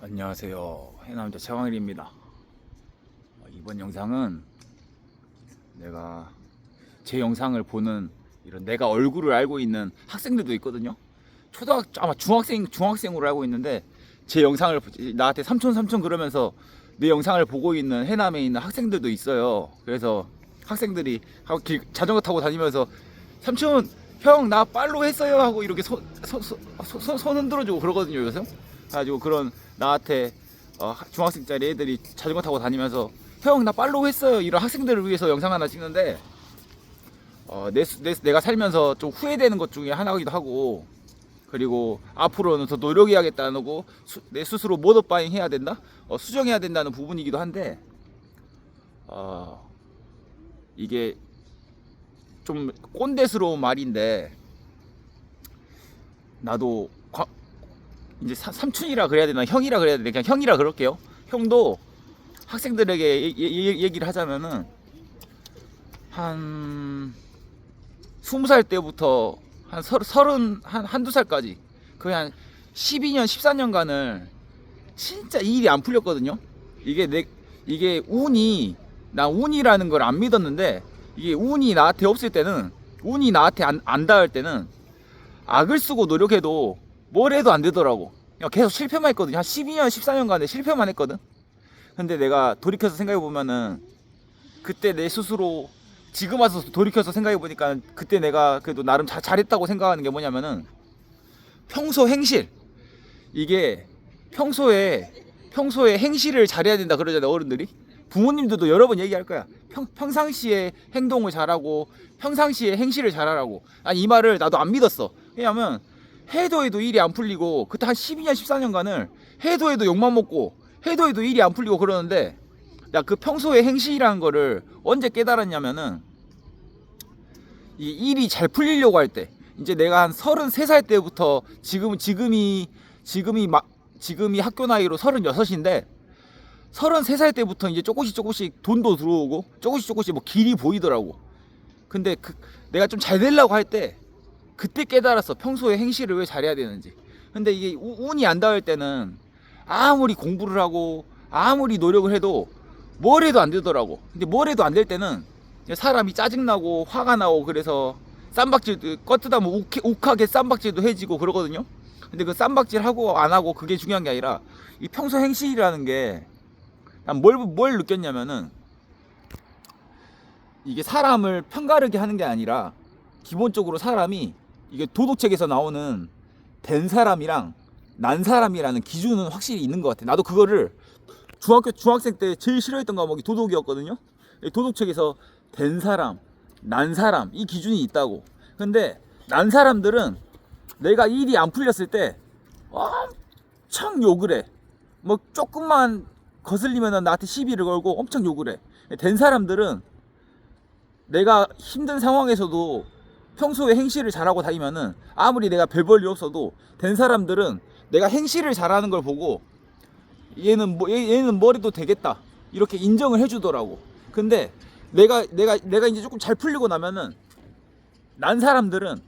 안녕하세요. 해남자 최광일입니다. 어, 이번 영상은 내가 제 영상을 보는 이런 내가 얼굴을 알고 있는 학생들도 있거든요. 초등학 아마 중학생 중학생으로 알고 있는데 제 영상을 보- 나한테 삼촌 삼촌 그러면서 내 영상을 보고 있는 해남에 있는 학생들도 있어요. 그래서 학생들이 길- 자전거 타고 다니면서 삼촌 형나 팔로우 했어요 하고 이렇게 손, 손, 손, 손, 손 흔들어주고 그러거든요 요즘 가지고 그런 나한테 어, 중학생짜리 애들이 자전거 타고 다니면서 형 나 팔로우 했어요. 이런 학생들을 위해서 영상 하나 찍는데 어, 내, 수- 내, 내가 살면서 좀 후회되는 것 중에 하나이기도 하고 그리고 앞으로는 더 노력해야겠다는 거, 수- 내 스스로 모더바잉 해야 된다, 어, 수정해야 된다는 부분이기도 한데, 어, 이게 좀 꼰대스러운 말인데, 나도 과- 이제 사- 삼촌이라 그래야 되나 형이라 그래야 되나 그냥 형이라 그럴게요. 형도 학생들에게 얘- 얘- 얘기를 하자면은 한 스무 살 때부터 한 서- 서른 한 한두 살까지 거의 한 12년 14년간을 진짜 이 일이 안 풀렸거든요. 이게 내 이게 운이 나 운이라는 걸 안 믿었는데 이게 운이 나한테 없을 때는 운이 나한테 안, 안 닿을 때는 악을 쓰고 노력해도 뭘 해도 안 되더라고. 그냥 계속 실패만 했거든요. 한 12년 14년간에 실패만 했거든. 근데 내가 돌이켜서 생각해 보면은 그때 내 스스로 지금 와서 돌이켜서 생각해 보니까 그때 내가 그래도 나름 자- 잘했다고 생각하는 게 뭐냐면은 평소 행실 이게 평소에 평소에 행실을 잘해야 된다 그러잖아요 어른들이 부모님들도 여러 번 얘기할 거야 평, 평상시에 행동을 잘하고 평상시에 행실을 잘하라고 아니 이 말을 나도 안 믿었어 왜냐면 해도 해도 일이 안 풀리고 그때 한 12년 14년간을 해도 해도 욕만 먹고 해도 해도 일이 안 풀리고 그러는데 나 그 평소의 행실이라는 거를 언제 깨달았냐면은 이 일이 잘 풀리려고 할 때 이제 내가 한 33살 때부터 지금 지금이 지금이 막 지금이 학교 나이로 36인데 33살 때부터 이제 조금씩 조금씩 돈도 들어오고 조금씩 조금씩 뭐 길이 보이더라고. 근데 그 내가 좀 잘 되려고 할 때 그때 깨달았어. 평소에 행실을 왜 잘해야 되는지. 근데 이게 우- 운이 안 닿을 때는 아무리 공부를 하고 아무리 노력을 해도 뭘 해도 안 되더라고. 근데 뭘 해도 안 될 때는 사람이 짜증나고 화가 나고 그래서 쌈박질도 껐트다면 욱, 욱하게 쌈박질도 해지고 그러거든요. 근데 그 쌈박질 하고 안 하고 그게 중요한 게 아니라 이 평소 행실이라는 게 난뭘뭘 느꼈냐면은 이게 사람을 편가르게 하는 게 아니라 기본적으로 사람이 이게 도덕책에서 나오는 된 사람이랑 난 사람이라는 기준은 확실히 있는 것 같아. 나도 그거를 중학교 중학생 때 제일 싫어했던 과목이 도덕이었거든요. 이 도덕책에서 된 사람, 난 사람 이 기준이 있다고. 근데 난 사람들은 내가 일이 안 풀렸을 때 엄청 욕을 해. 뭐 조금만 거슬리면 나한테 시비를 걸고 엄청 욕을 해. 된 사람들은 내가 힘든 상황에서도 평소에 행실을 잘하고 다니면은 아무리 내가 별 볼 일 없어도 된 사람들은 내가 행실을 잘하는 걸 보고 얘는 뭐 얘- 얘는 머리도 되겠다 이렇게 인정을 해주더라고. 근데 내가 내가 내가 이제 조금 잘 풀리고 나면은 난 사람들은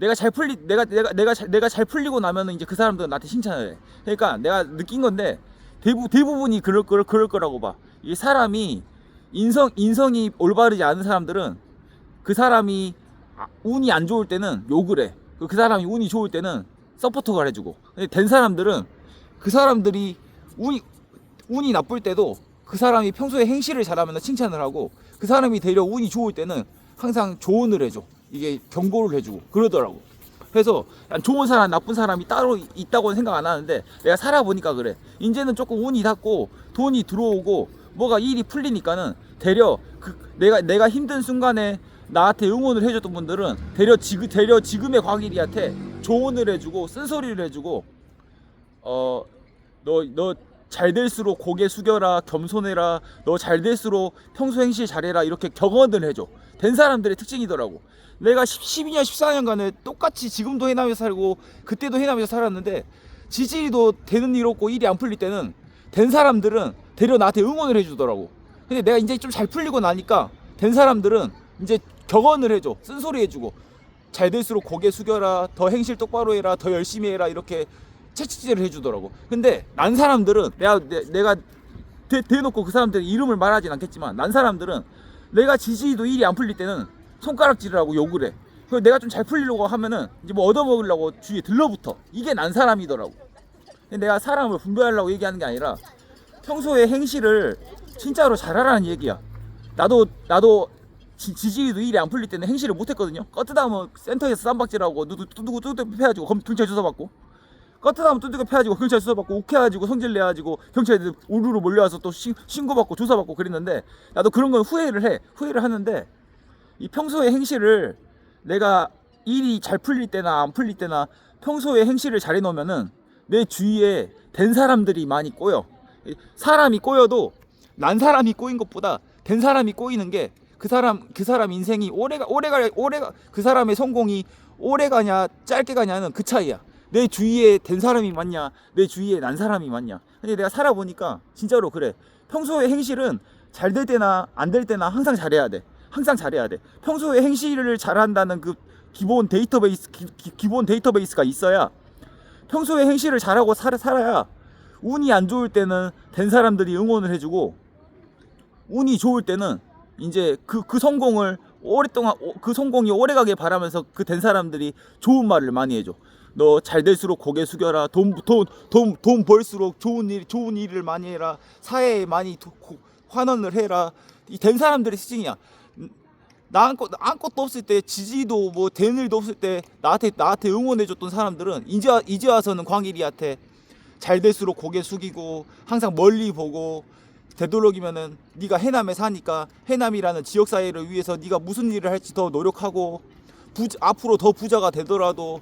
내가 잘 풀리 내가 내가 내가 잘, 내가 잘 풀리고 나면은 이제 그 사람들은 나한테 칭찬을 해. 그러니까 내가 느낀 건데 대부 대부분이 그럴 거 그럴 거라고 봐. 이 사람이 인성 인성이 올바르지 않은 사람들은 그 사람이 아- 운이 안 좋을 때는 욕을 해. 그- 그 사람이 운이 좋을 때는 서포터가 해주고. 근데 된 사람들은 그 사람들이 운이 운이 나쁠 때도 그 사람이 평소에 행실을 잘하면 칭찬을 하고 그 사람이 되려 운이 좋을 때는 항상 조언을 해줘. 이게 경고를 해주고 그러더라고. 그래서 난 좋은 사람, 나쁜 사람이 따로 있다고는 생각 안 하는데 내가 살아보니까 그래. 이제는 조금 운이 닿고 돈이 들어오고 뭐가 일이 풀리니까는 되려 그 내가 내가 힘든 순간에 나한테 응원을 해줬던 분들은 되려 지금 되려 지금의 광일이한테 조언을 해주고 쓴소리를 해주고 어 너 너 잘 될수록 고개 숙여라 겸손해라 너 잘 될수록 평소 행실 잘해라 이렇게 격언을 해줘. 된 사람들의 특징이더라고. 내가 10, 12년 14년간을 똑같이 지금도 해남에서 살고 그때도 해남에서 살았는데 지지리도 되는 일 없고 일이 안 풀릴 때는 된 사람들은 되려 나한테 응원을 해주더라고. 근데 내가 이제 좀 잘 풀리고 나니까 된 사람들은 이제 격언을 해줘 쓴소리 해주고 잘 될수록 고개 숙여라 더 행실 똑바로 해라 더 열심히 해라 이렇게 채찍질을 해주더라고. 근데 난 사람들은 내가 내, 내가 대, 대놓고 그 사람들 이름을 말하진 않겠지만 난 사람들은 내가 지지도 일이 안 풀릴 때는 손가락질을 하고 욕을 해. 그래서 내가 좀 잘 풀리려고 하면은 이제 뭐 얻어먹으려고 주위에 들러붙어. 이게 난 사람이더라고. 근데 내가 사람을 분별하려고 얘기하는 게 아니라 평소에 행실을 진짜로 잘하라는 얘기야. 나도 나도 지, 지지도 일이 안 풀릴 때는 행실을 못했거든요. 껐다 하면 센터에서 쌈박질하고 누구 누구 뚜둑 패가지고 검 경찰 조사받고. 껐다 하면 뚜둑 패가지고 경찰 조사받고 욱해가지고 성질 내가지고 경찰들 우르르 몰려와서 또 신, 신고받고 조사받고 그랬는데 나도 그런 건 후회를 해. 후회를 하는데 이 평소의 행실을 내가 일이 잘 풀릴 때나 안 풀릴 때나 평소에 행실을 잘 해놓으면은 내 주위에 된 사람들이 많이 꼬여. 이 사람이 꼬여도 난 사람이 꼬인 것보다 된 사람이 꼬이는 게 그 사람 그 사람 인생이 오래가 오래가 오래가 그 사람의 성공이 오래 가냐 짧게 가냐는 그 차이야. 내 주위에 된 사람이 많냐 내 주위에 난 사람이 많냐. 근데 내가 살아보니까 진짜로 그래. 평소에 행실은 잘 될 때나 안 될 때나 항상 잘해야 돼. 항상 잘해야 돼. 평소에 행실을 잘한다는 그 기본 데이터베이스 기, 기- 기본 데이터베이스가 있어야 평소에 행실을 잘하고 살, 살아야 운이 안 좋을 때는 된 사람들이 응원을 해주고 운이 좋을 때는 이제 그, 그 성공을 오랫동안 오- 그 성공이 오래가게 바라면서 그 된 사람들이 좋은 말을 많이 해줘. 너 잘 될수록 고개 숙여라. 돈, 돈, 돈, 돈 벌수록 좋은 일, 좋은 일을 많이 해라. 사회에 많이 도- 고- 환원을 해라. 이 된 사람들의 특징이야. 나 아무것도, 아무것도 없을 때 지지도 뭐 된 일도 없을 때 나한테 나한테 응원해줬던 사람들은 이제 와- 이제 와서는 광일이한테 잘 될수록 고개 숙이고 항상 멀리 보고 되도록이면은 네가 해남에 사니까 해남이라는 지역 사회를 위해서 네가 무슨 일을 할지 더 노력하고 부, 앞으로 더 부자가 되더라도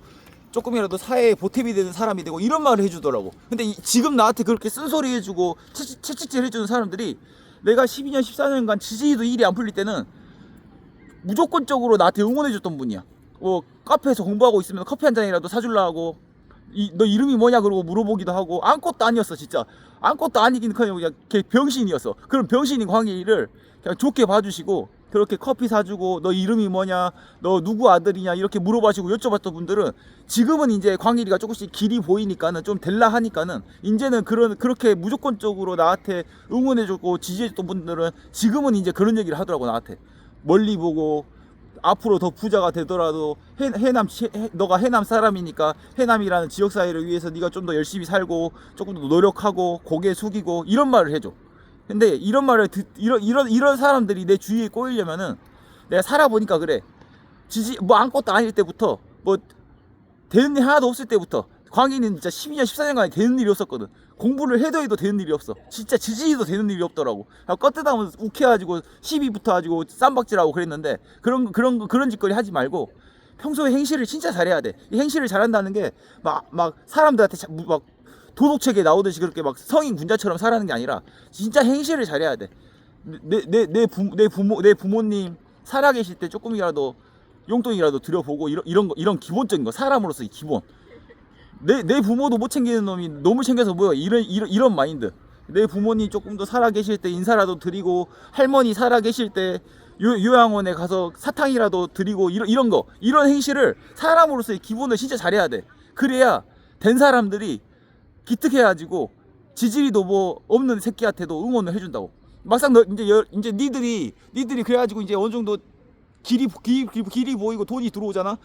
조금이라도 사회에 보탬이 되는 사람이 되고 이런 말을 해주더라고. 근데 이- 지금 나한테 그렇게 쓴소리 해주고 채찍, 채찍질 해주는 사람들이 내가 12년 14년간 지지도 일이 안 풀릴 때는 무조건적으로 나한테 응원해줬던 분이야. 뭐 카페에서 공부하고 있으면 커피 한 잔이라도 사줄라 하고 이, 너 이름이 뭐냐 그러고 물어보기도 하고 아무것도 아니었어 진짜 아무것도 아니긴커녕 그냥 걔 병신이었어. 그럼 병신인 광일이를 그냥 좋게 봐주시고 그렇게 커피 사주고 너 이름이 뭐냐 너 누구 아들이냐 이렇게 물어봐주고 여쭤봤던 분들은 지금은 이제 광일이가 조금씩 길이 보이니까는 좀 될라 하니까는 이제는 그런 그렇게 무조건적으로 나한테 응원해줬고 지지해줬던 분들은 지금은 이제 그런 얘기를 하더라고 나한테 멀리 보고 앞으로 더 부자가 되더라도 해, 해남 시- 해- 너가 해남 사람이니까 해남이라는 지역 사회를 위해서 네가 좀 더 열심히 살고 조금 더 노력하고 고개 숙이고 이런 말을 해줘. 근데 이런 말을 듣, 이런 이런 이런 사람들이 내 주위에 꼬이려면은 내가 살아보니까 그래. 지지 뭐 아무것도 아닐 때부터 뭐 되는 일 하나도 없을 때부터 광희는 진짜 12년 14년간 되는 일이 없었거든. 공부를 해도 해도 되는 일이 없어. 진짜 지지도 되는 일이 없더라고. 껐다 하면 욱해가지고 시비 붙어가지고 쌈박질하고 그랬는데 그런 그런 거- 그런 짓거리 하지 말고 평소에 행실을 진짜 잘해야 돼. 이 행실을 잘한다는 게 막 막 사람들한테 자- 막 도덕책에 나오듯이 그렇게 막 성인 군자처럼 살아는 게 아니라 진짜 행실을 잘해야 돼. 내 내 내 부모 내 부모 내 부모님 살아 계실 때 조금이라도 용돈이라도 드려보고 이런 이런 거 이런 기본적인 거 사람으로서의 기본. 내, 내 부모도 못 챙기는 놈이 너무 챙겨서 뭐야? 이런 이런 이런 마인드. 내 부모님 조금 더 살아 계실 때 인사라도 드리고 할머니 살아 계실 때 요, 요양원에 가서 사탕이라도 드리고 이런 이런 거. 이런 행실을 사람으로서의 기본을 진짜 잘해야 돼. 그래야 된 사람들이 기특해가지고 지지리도 뭐 없는 새끼한테도 응원을 해준다고. 막상 너 이제 여, 이제 니들이 니들이 그래가지고 이제 어느 정도 길이 길이, 길이- 보이고 돈이 들어오잖아.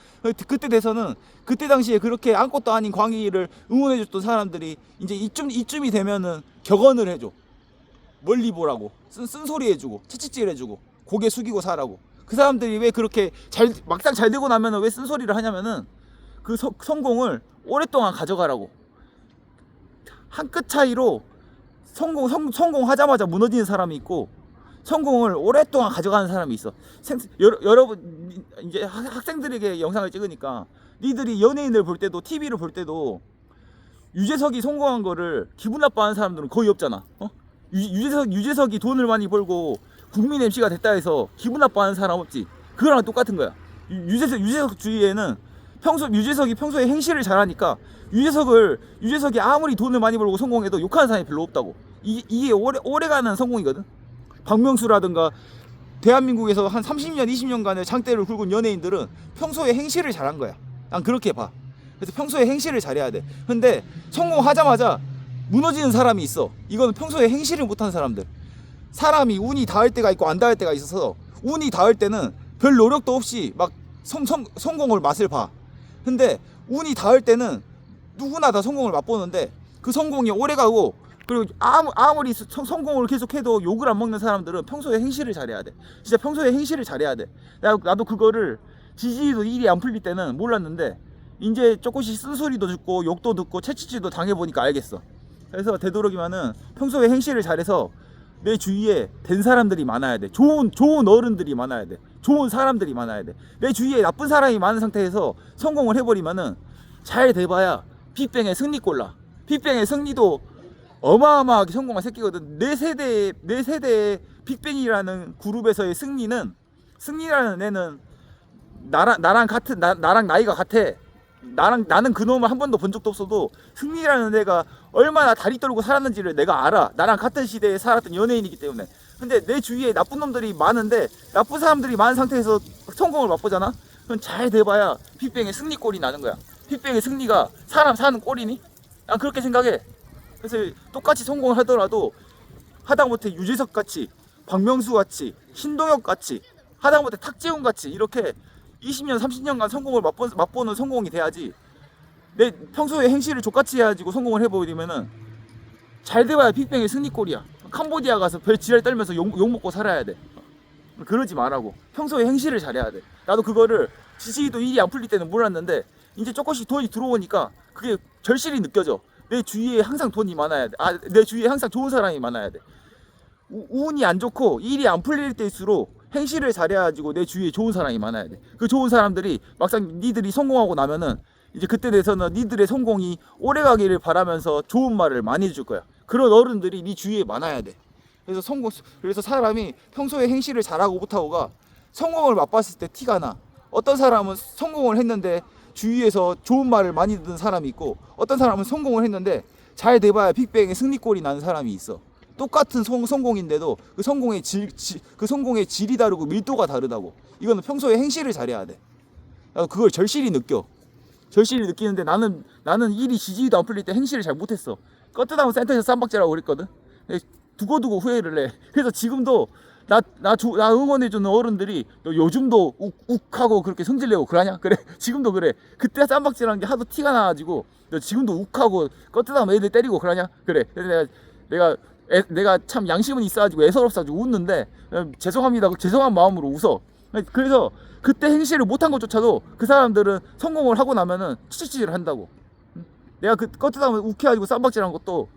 그때 돼서는 그때 당시에 그렇게 아무것도 아닌 광희를 응원해줬던 사람들이 이제 이쯤 이쯤이 되면은 격언을 해줘. 멀리 보라고 쓴, 쓴소리 해주고 채찍질 해주고 고개 숙이고 사라고. 그 사람들이 왜 그렇게 잘 막상 잘 되고 나면은 왜 쓴소리를 하냐면은 그 서- 성공을 오랫동안 가져가라고. 한 끗 차이로 성공 성, 성공하자마자 무너지는 사람이 있고 성공을 오랫동안 가져가는 사람이 있어. 생, 여러, 여러분 이제 학- 학생들에게 영상을 찍으니까 니들이 연예인을 볼 때도 TV를 볼 때도 유재석이 성공한 거를 기분 나빠하는 사람들은 거의 없잖아. 어? 유, 유재석 유재석이 돈을 많이 벌고 국민 MC가 됐다 해서 기분 나빠하는 사람 없지. 그거랑 똑같은 거야. 유, 유재석 유재석 주위에는 평소 유재석이 평소에 행실을 잘하니까 유재석을 유재석이 아무리 돈을 많이 벌고 성공해도 욕하는 사람이 별로 없다고. 이, 이게 오래 오래가는 성공이거든. 박명수라든가 대한민국에서 한 30년, 20년간의 장대를 굵은 연예인들은 평소에 행실을 잘한 거야. 난 그렇게 봐. 그래서 평소에 행실을 잘해야 돼. 근데 성공하자마자 무너지는 사람이 있어. 이거는 평소에 행실을 못하는 사람들. 사람이 운이 닿을 때가 있고 안 닿을 때가 있어서 운이 닿을 때는 별 노력도 없이 막 성, 성, 성공을 맛을 봐. 근데 운이 닿을 때는 누구나 다 성공을 맛보는데 그 성공이 오래 가고 그리고 아무, 아무리 수- 성, 성공을 계속해도 욕을 안 먹는 사람들은 평소에 행실을 잘해야 돼. 진짜 평소에 행실을 잘해야 돼. 나, 나도 그거를 지지도 일이 안 풀릴 때는 몰랐는데 이제 조금씩 쓴소리도 듣고 욕도 듣고 채찍질도 당해보니까 알겠어. 그래서 되도록이면은 평소에 행실을 잘해서 내 주위에 된 사람들이 많아야 돼. 좋은 좋은 어른들이 많아야 돼. 좋은 사람들이 많아야 돼. 내 주위에 나쁜 사람이 많은 상태에서 성공을 해버리면은 잘 돼봐야 빅뱅의 승리꼴라. 빅뱅의 승리도 어마어마하게 성공한 새끼거든. 내 세대 내 세대의 빅뱅이라는 그룹에서의 승리는 승리라는 애는 나랑 나랑 같은 나, 나랑 나이가 같아. 나랑 나는 그놈을 한 번도 본 적도 없어도 승리라는 애가 얼마나 다리 떨고 살았는지를 내가 알아. 나랑 같은 시대에 살았던 연예인이기 때문에. 근데 내 주위에 나쁜 놈들이 많은데 나쁜 사람들이 많은 상태에서 성공을 맛보잖아. 그럼 잘 돼봐야 빅뱅의 승리꼴이 나는 거야. 빅뱅의 승리가 사람 사는 꼴이니? 난 그렇게 생각해. 그래서 똑같이 성공을 하더라도 하다못해 유재석 같이 박명수 같이 신동엽 같이 하다못해 탁재훈 같이 이렇게 20년 30년간 성공을 맛보, 맛보는 성공이 돼야지 내 평소에 행실을 족같이 해가지고 성공을 해버리면은 잘 돼봐야 빅뱅의 승리꼴이야. 캄보디아 가서 별 지랄 떨면서 욕, 욕 먹고 살아야 돼. 그러지 말라고. 평소에 행실을 잘해야 돼. 나도 그거를 지지도 일이 안 풀릴 때는 몰랐는데 이제 조금씩 돈이 들어오니까 그게 절실히 느껴져 내 주위에 항상 돈이 많아야 돼. 아, 내 주위에 항상 좋은 사람이 많아야 돼. 우, 운이 안 좋고 일이 안 풀릴 때일수록 행실을 잘해가지고 내 주위에 좋은 사람이 많아야 돼. 그 좋은 사람들이 막상 니들이 성공하고 나면은 이제 그때 돼서는 니들의 성공이 오래가기를 바라면서 좋은 말을 많이 해줄 거야. 그런 어른들이 네 주위에 많아야 돼. 그래서 성공, 그래서 사람이 평소에 행실을 잘하고 못하고가 성공을 맛봤을 때 티가 나. 어떤 사람은 성공을 했는데 주위에서 좋은 말을 많이 듣는 사람이 있고 어떤 사람은 성공을 했는데 잘 돼봐야 빅뱅의 승리꼴이 나는 사람이 있어. 똑같은 성, 성공인데도 그 성공의 질, 지- 그 성공의 질이 다르고 밀도가 다르다고. 이거는 평소에 행실을 잘해야 돼. 그걸 절실히 느껴. 절실히 느끼는데 나는 나는 일이 지지도 안 풀릴 때 행실을 잘 못했어. 껐다 하면 센터에서 쌈박질하고 그랬거든. 두고두고 후회를 해. 그래서 지금도 나, 나, 조- 나 응원해주는 어른들이 너 요즘도 욱, 욱하고 그렇게 성질내고 그러냐? 그래. 지금도 그래. 그때 쌈박질한 게 하도 티가 나가지고 너 지금도 욱하고 껐다하면 애들 때리고 그러냐? 그래. 그래서 내가, 내가, 애- 내가 참 양심은 있어가지고 애서롭사가지고 웃는데 그냥 죄송합니다. 죄송한 마음으로 웃어. 그래서 그때 행실을 못한 것조차도 그 사람들은 성공을 하고 나면은 치치치를 한다고. 내가 그 껐다 하면 욱해가지고 쌈박질한 것도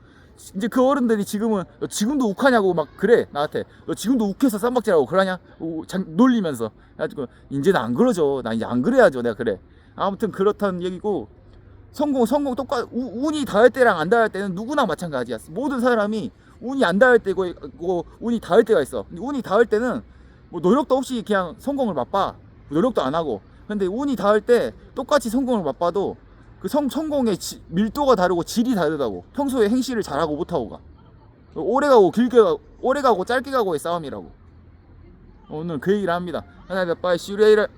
이제 그 어른들이 지금은 너 지금도 욱하냐고 막 그래 나한테. 너 지금도 욱해서 쌈박질하고 그러냐? 오, 장, 놀리면서. 그래가지고 이제는 안 그러죠. 나 이제 안 그래야죠 내가 그래. 아무튼 그렇다는 얘기고 성공 성공 똑같 우- 운이 닿을 때랑 안 닿을 때는 누구나 마찬가지야. 모든 사람이 운이 안 닿을 때고 있고 운이 닿을 때가 있어. 운이 닿을 때는 뭐 노력도 없이 그냥 성공을 맛봐. 노력도 안 하고. 근데 운이 닿을 때 똑같이 성공을 맛봐도 그 성, 성공의 지- 밀도가 다르고 질이 다르다고. 평소에 행실을 잘하고 못하고 가. 오래 가고 길게 가고 오래 가고 짧게 가고의 싸움이라고. 오늘 그 얘기를 합니다. 하나 몇 바이 슈레이를